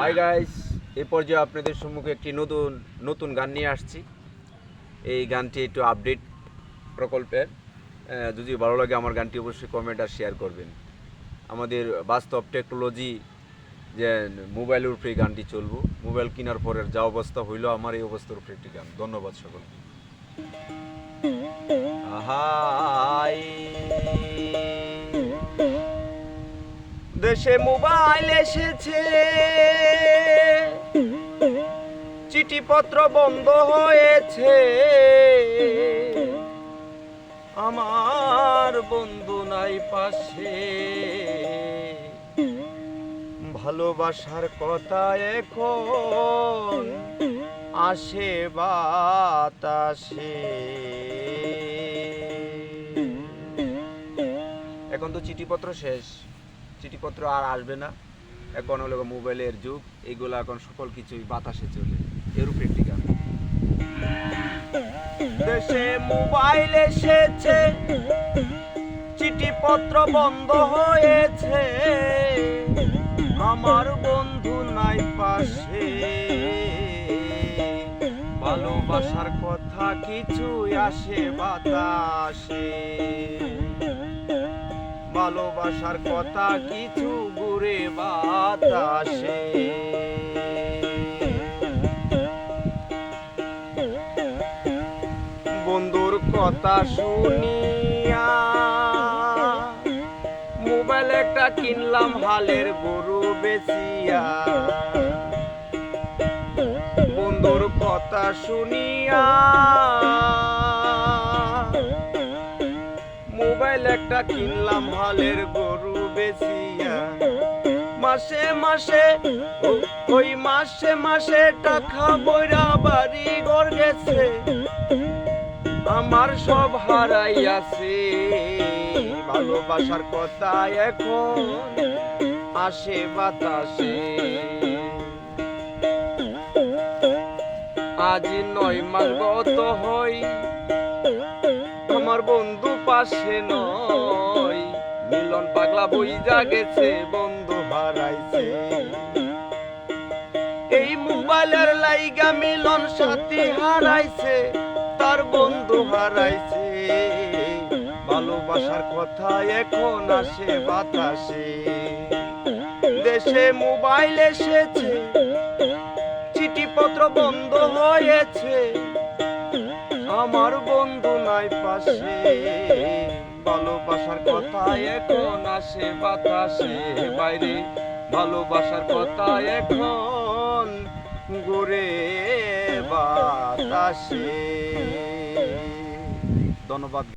Hi guys এই পর্যায়ে আপনাদের সম্মুখে একটি নতুন নতুন গান নিয়ে আসছি। এই গানটি একটু আপডেট প্রকল্পের। যদি ভালো লাগে আমার গানটি অবশ্যই কমেন্ট আর শেয়ার করবেন। আমাদের বাস্তব টেকনোলজি যে মোবাইলের উপরে গানটি চলবো। মোবাইল কেনার পরের যা অবস্থা হইল, আমার এই অবস্থার উপরে একটি গান। ধন্যবাদ সকল আহাই দেশে মোবাইল এসেছে। চিঠিপত্র বন্ধ হয়েছে। আমার বন্ধু নাই পাশে। ভালোবাসার কথা এখন আসে বাতাসে। এখন তো চিঠিপত্র শেষ। চিঠিপত্র আর আসবে না। এখন হলো মোবাইলের যুগ, এগুলো এখন সকল কিছুই বাতাসে চলে। এর উপরে একটি গান। দেশে মোবাইল এসেছে, চিঠিপত্র বন্ধ হয়েছে। আমার বন্ধু নাই পাশে। ভালোবাসার কথা কিছুই আসে বাতাসে। ভালোবাসার কথা কিছু ঘুরে বাতাসে। বন্ধুর কথা শুনিয়া মোবাইল একটা কিনলাম, হালের গরু বেচিয়া। বন্ধুর কথা শুনিয়া একটা কিনলাম হালের গরু বেচিয়া। মাসে মাসে, ওই মাসে মাসে টাকা বইরা বাড়ি ঘর গেছে। আমার সব হারাই আছে ভালোবাসার কথা এখন আসে বাতাসে। আজ নয় মাস গত হই আমার বন্ধু পাশে নয়। মিলন পাগলা বই গেছে, বন্ধু হারাইছে। এই মোবাইলের লাইগা মিলন সাথী হারাইছে, তার বন্ধু হারাইছে। ভালোবাসার কথা এখন আসে বাতাসে। দেশে মোবাইল এসেছে, চিঠিপত্র বন্ধ হয়েছে। আমার বন্ধু নাই পাশে। ভালোবাসার কথা এখন আসে বাতাসে। বাইরে ভালোবাসার কথা এখন ঘুরে বাতাসে। ধন্যবাদ।